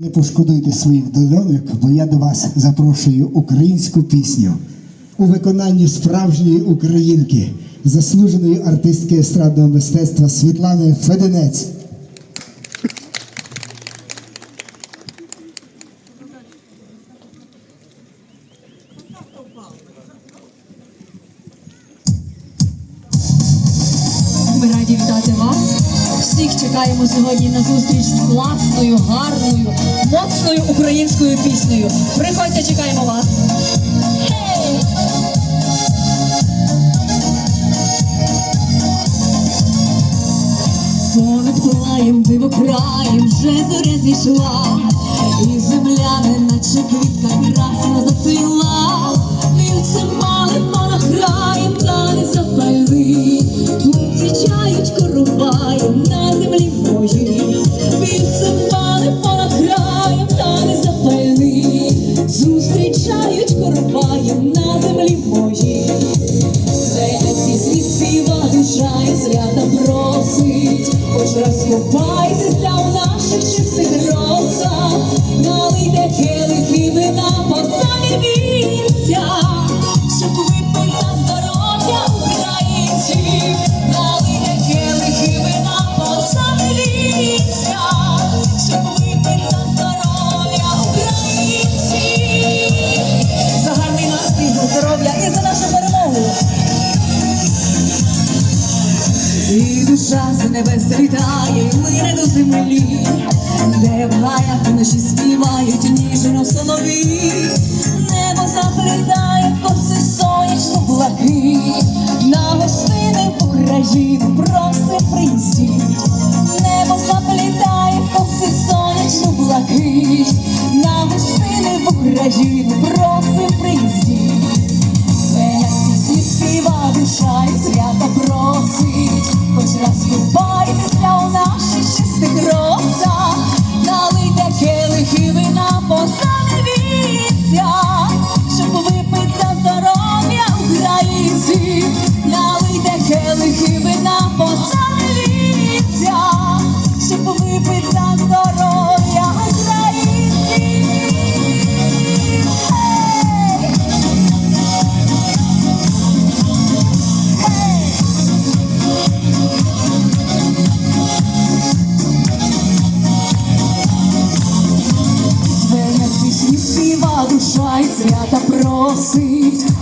Не пошкодуйте своїх дольонок, бо я до вас запрошую українську пісню у виконанні справжньої українки, заслуженої артистки естрадного мистецтва Світлани Феденець. Всіх чекаємо сьогодні на зустріч з класною, гарною, моцною українською піснею. Приходьте, чекаємо вас. Понад плаєм, диво краєм, вже зоря зійшла, і земля, не наче квітка, красно зацвіла. Вільцем малим монохраєм, Це слова. Де в лаях вночі співають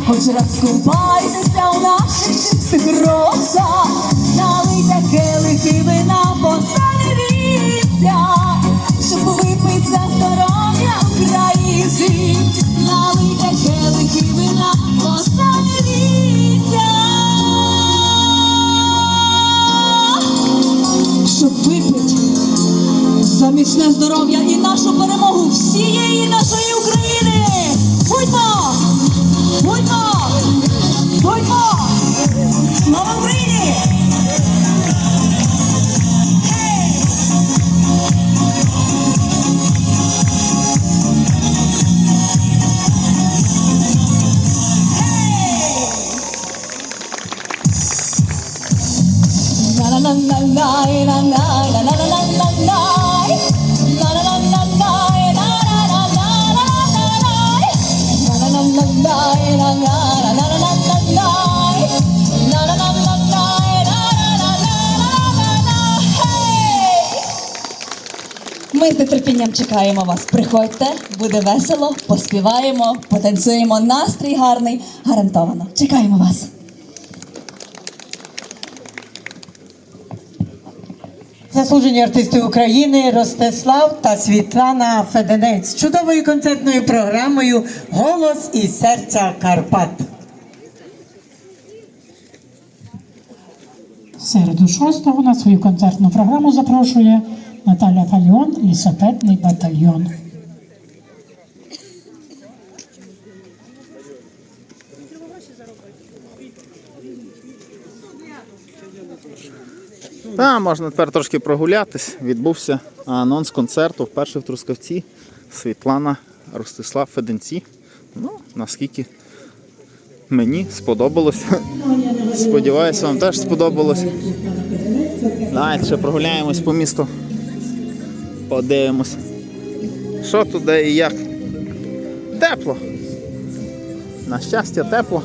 хоч раз купайтеся у наших чистих росах, налийте келихи вина позаневіться, щоб випить за здоров'я українців, налийте келихи вина позаневіться, щоб випить за міцне здоров'я і нашу перемогу всієї нашої Ми з нетерпінням чекаємо вас. Приходьте, буде весело, поспіваємо, потанцюємо. Настрій гарний, гарантовано. Чекаємо вас. Заслужені артисти України Ростислав та Світлана Феденець з чудовою концертною програмою Голос і серця Карпат. Середу 6 на свою концертну програму запрошує Наталя Фальон, лісопедний батальйон. Та, можна тепер трошки прогулятись. Відбувся анонс концерту вперше в Трускавці Світлана Ростислав Феденці. Ну, наскільки мені сподобалось. Сподіваюся, вам теж сподобалось. Давайте ще прогуляємось по місту. Подивимось. Що туди і як? Тепло. На щастя, тепло.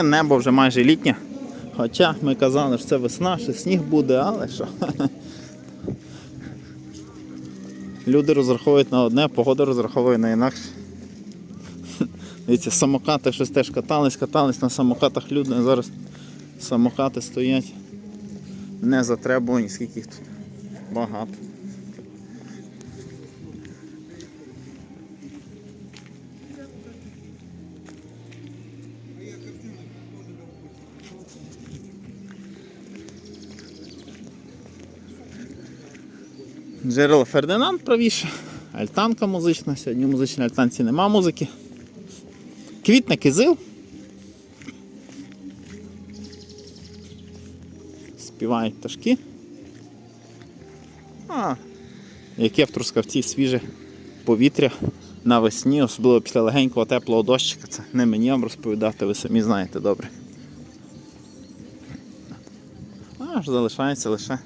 Таке небо вже майже літнє. Хоча ми казали, що це весна, що сніг буде, але що. Люди розраховують на одне, погода розраховує на інакше. Дивіться, самокати щось теж катались, катались на самокатах люди, зараз самокати стоять. Не затребувані, скільки їх тут багато. Джерело Фердинанд правіше, альтанка музична. Сьогодні в музичній альтанці нема музики. Квітне кизил. Співають пташки. А, яке в трускавці свіже повітря навесні, особливо після легенького теплого дощика. Це не мені вам розповідати, ви самі знаєте добре. Аж залишається лише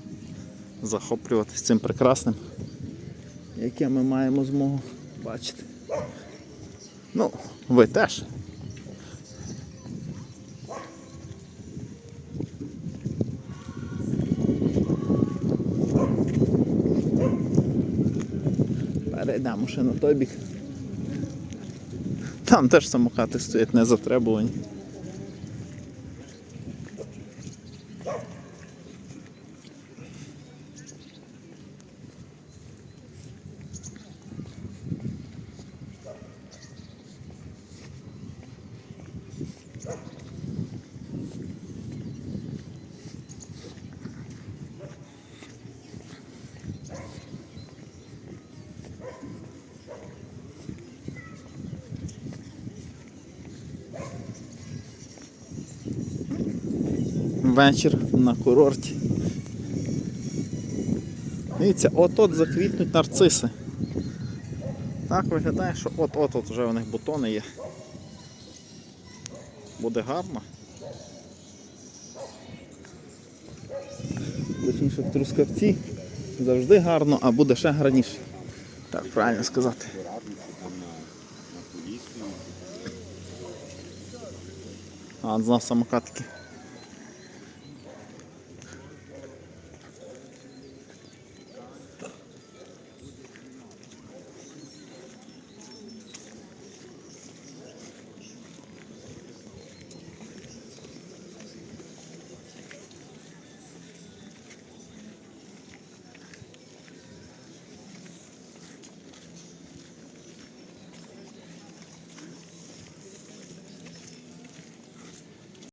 захоплюватись цим прекрасним, яке ми маємо змогу бачити. Ну, ви теж. Перейдемо ще на той бік. Там теж самокати стоять не затребувані. Вечір на курорті. Дивіться, от-от заквітнуть нарциси. Так виглядає, що от-от от вже у них бутони є. Буде гарно. Точніше в трускавці завжди гарно, а буде ще гарніше. Так, правильно сказати. А, от знов самокатки.